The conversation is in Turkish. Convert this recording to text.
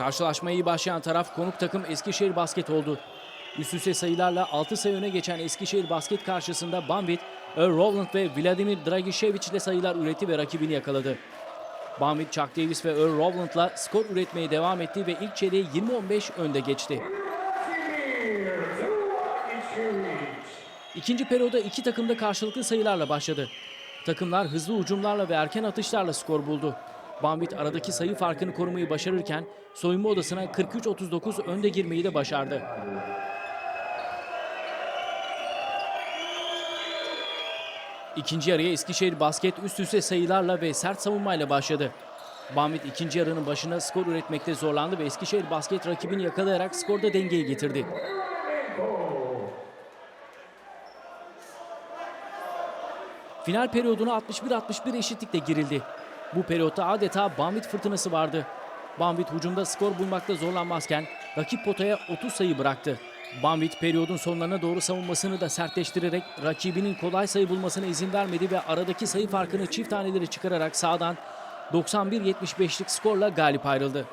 Karşılaşmaya iyi başlayan taraf konuk takım Eskişehir Basket oldu. Üst üste sayılarla 6 sayı öne geçen Eskişehir Basket karşısında Banvit, Earl Rowland ve Vladimir Dragicevic ile sayılar üretti ve rakibini yakaladı. Banvit, Chuck Davis ve Earl Rowland'la skor üretmeye devam etti ve ilk çeyreği 20-15 önde geçti. İkinci periyoda iki takım da karşılıklı sayılarla başladı. Takımlar hızlı ucumlarla ve erken atışlarla skor buldu. Banvit aradaki sayı farkını korumayı başarırken soyunma odasına 43-39 önde girmeyi de başardı. İkinci yarıya Eskişehir Basket üst üste sayılarla ve sert savunmayla başladı. Banvit ikinci yarının başına skor üretmekte zorlandı ve Eskişehir Basket rakibini yakalayarak skorda dengeyi getirdi. Final periyoduna 61-61 eşitlikle girildi. Bu periyotta adeta Banvit fırtınası vardı. Banvit hücumda skor bulmakta zorlanmazken rakip potaya 30 sayı bıraktı. Banvit periyodun sonlarına doğru savunmasını da sertleştirerek rakibinin kolay sayı bulmasına izin vermedi ve aradaki sayı farkını çift taneleri çıkararak sağdan 91-75'lik skorla galip ayrıldı.